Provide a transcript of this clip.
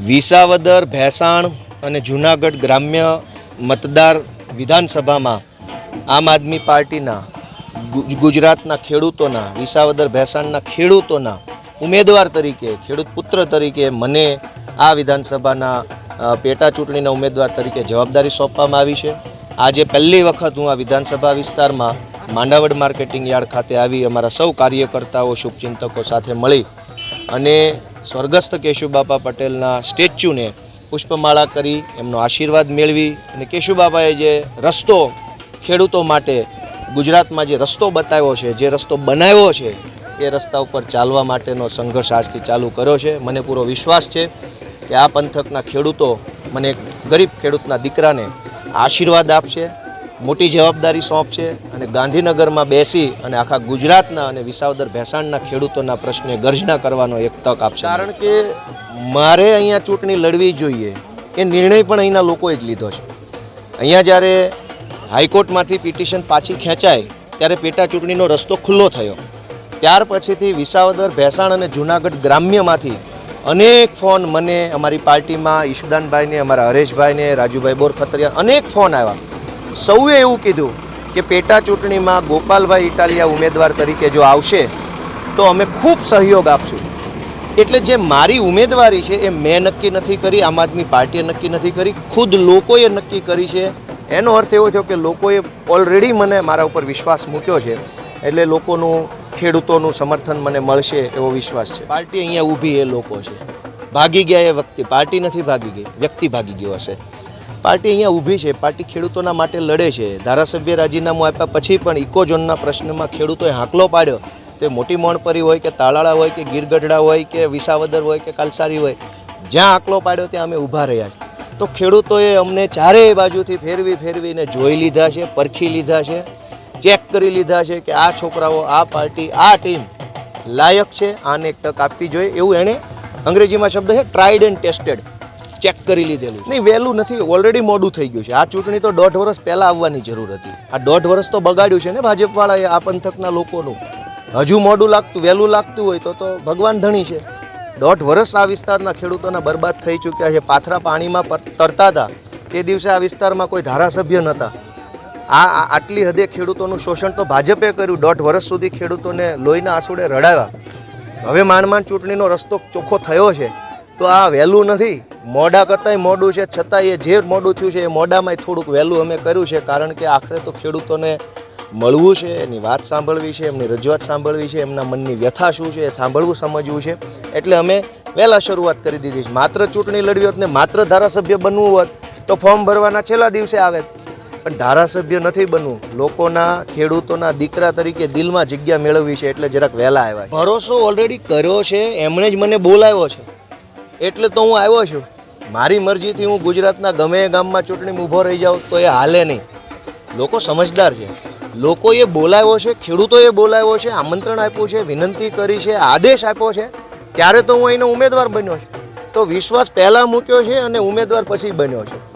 વિસાવદર, ભેસાણ અને જૂનાગઢ ગ્રામ્ય મતદાર વિધાનસભામાં આમ આદમી પાર્ટીના ગુજરાતના ખેડૂતોના, વિસાવદર, ભેસાણના ખેડૂતોના ઉમેદવાર તરીકે, ખેડૂત પુત્ર તરીકે મને આ વિધાનસભાના પેટા ચૂંટણીના ઉમેદવાર તરીકે જવાબદારી સોંપવામાં આવી છે. આજે પહેલી વખત હું આ વિધાનસભા વિસ્તારમાં માંડાવડ માર્કેટિંગ યાર્ડ ખાતે આવી અમારા સૌ કાર્યકર્તાઓ, શુભચિંતકો સાથે મળી અને સ્વર્ગસ્થ કેશુબાપા પટેલના સ્ટેચ્યુને પુષ્પમાળા કરી એમનો આશીર્વાદ મેળવી અને કેશુબાપાએ જે રસ્તો ખેડૂતો માટે ગુજરાતમાં જે રસ્તો બતાવ્યો છે, જે રસ્તો બનાવ્યો છે, એ રસ્તા ઉપર ચાલવા માટેનો સંઘર્ષ આજથી ચાલુ કર્યો છે. મને પૂરો વિશ્વાસ છે કે આ પંથકના ખેડૂતો મને ગરીબ ખેડૂતના દીકરાને આશીર્વાદ આપશે. મોટી જવાબદારી સોંપશે અને ગાંધીનગરમાં બેસી અને આખા ગુજરાતના અને વિસાવદર ભેસાણના ખેડૂતોના પ્રશ્ને ગર્જના કરવાનો એક તક આપશે. કારણ કે મારે અહીંયા ચૂંટણી લડવી જોઈએ એ નિર્ણય પણ અહીંના લોકોએ જ લીધો છે. અહીંયા જ્યારે હાઈકોર્ટમાંથી પિટિશન પાછી ખેંચાય, ત્યારે પેટા ચૂંટણીનો રસ્તો ખુલ્લો થયો. ત્યાર પછીથી વિસાવદર, ભેસાણ અને જૂનાગઢ ગ્રામ્યમાંથી અનેક ફોન મને અમારી પાર્ટીમાં, ઈશુદાનભાઈને, અમારા હરેશભાઈને, રાજુભાઈ બોરખતરિયા અનેક ફોન આવ્યા. સૌએ એવું કીધું કે પેટા ચૂંટણીમાં ગોપાલભાઈ ઇટાલિયા ઉમેદવાર તરીકે જો આવશે, તો અમે ખૂબ સહયોગ આપશું. એટલે જે મારી ઉમેદવારી છે એ મેં નક્કી નથી કરી, આમ આદમી પાર્ટીએ નક્કી નથી કરી, ખુદ લોકોએ નક્કી કરી છે. એનો અર્થ એવો થયો કે લોકોએ ઓલરેડી મને મારા ઉપર વિશ્વાસ મૂક્યો છે, એટલે લોકોનું, ખેડૂતોનું સમર્થન મને મળશે એવો વિશ્વાસ છે. પાર્ટી અહીંયા ઊભી એ લોકો છે. ભાગી ગયા એ વ્યક્તિ, પાર્ટી નથી ભાગી ગઈ, વ્યક્તિ ભાગી ગયો હશે. પાર્ટી અહીંયા ઊભી છે. પાર્ટી ખેડૂતોના માટે લડે છે. ધારાસભ્ય રાજીનામું આપ્યા પછી પણ ઇકોઝોનના પ્રશ્નમાં ખેડૂતોએ હાંકલો પાડ્યો. તે મોટી મોણપરી હોય કે તાળાળા હોય કે ગીરગઢડા હોય કે વિસાવદર હોય કે કાલસારી હોય, જ્યાં આંકલો પાડ્યો ત્યાં અમે ઊભા રહ્યા છે તો ખેડૂતોએ અમને ચારેય બાજુથી ફેરવી ફેરવીને જોઈ લીધા છે, પરખી લીધા છે, ચેક કરી લીધા છે કે આ છોકરાઓ, આ પાર્ટી, આ ટીમ લાયક છે, આને એક તક આપવી જોઈએ. એવું એણે અંગ્રેજીમાં શબ્દ છે ટ્રાઇડ એન્ડ ટેસ્ટેડ ચેક કરી લીધેલું નહીં, વહેલું નથી. ઓલરેડી મોડું થઈ ગયું છે. આ ચૂંટણી તો દોઢ વર્ષ પહેલાં આવવાની જરૂર હતી. આ દોઢ વર્ષ તો બગાડ્યું છે ને ભાજપવાળાએ આ પંથકના લોકોનું. હજુ મોડું લાગતું, વહેલું લાગતું હોય તો તો ભગવાન ધણી છે. દોઢ વર્ષ આ વિસ્તારના ખેડૂતોના બરબાદ થઈ ચૂક્યા છે. પાથરા પાણીમાં તરતા હતા. તે દિવસે આ વિસ્તારમાં કોઈ ધારાસભ્ય નહોતા. આ- આટલી હદે ખેડૂતોનું શોષણ તો ભાજપે કર્યું. દોઢ વર્ષ સુધી ખેડૂતોને લોહીના આંસુડે રડાવ્યા. હવે માંડ માંડ ચૂંટણીનો રસ્તો ચોખ્ખો થયો છે. તો આ વહેલું નથી. મોડા કરતાંય મોડું છે, છતાંય એ જે મોડું થયું છે એ મોડામાંય થોડુંક વહેલું અમે કર્યું છે, કારણ કે આખરે તો ખેડૂતોને મળવું છે, એની વાત સાંભળવી છે, એમની રજૂઆત સાંભળવી છે, એમના મનની વ્યથા શું છે એ સાંભળવું સમજવું છે. એટલે અમે વહેલા શરૂઆત કરી દીધી છે. માત્ર ચૂંટણી લડવી હોત ને માત્ર ધારાસભ્ય બનવું હોત તો ફોર્મ ભરવાના છેલ્લા દિવસે આવે. પણ ધારાસભ્ય નથી બનવું. લોકોના, ખેડૂતોના દીકરા તરીકે દિલમાં જગ્યા મેળવવી છે એટલે જરાક વહેલા આવ્યા ભરોસો ઓલરેડી કર્યો છે, એમણે જ મને બોલાવ્યો છે. એટલે તો હું આવ્યો છું. મારી મરજીથી હું ગુજરાતના ગમે એ ગામમાં ચૂંટણીમાં ઊભો રહી જાઉં તો એ હાલે નહીં. લોકો સમજદાર છે. લોકોએ બોલાવ્યો છે, ખેડૂતોએ બોલાવ્યો છે, આમંત્રણ આપ્યું છે, વિનંતી કરી છે, આદેશ આપ્યો છે. ત્યારે તો હું અહીંનો ઉમેદવાર બન્યો છું. તો વિશ્વાસ પહેલાં મૂક્યો છે અને ઉમેદવાર પછી બન્યો છે.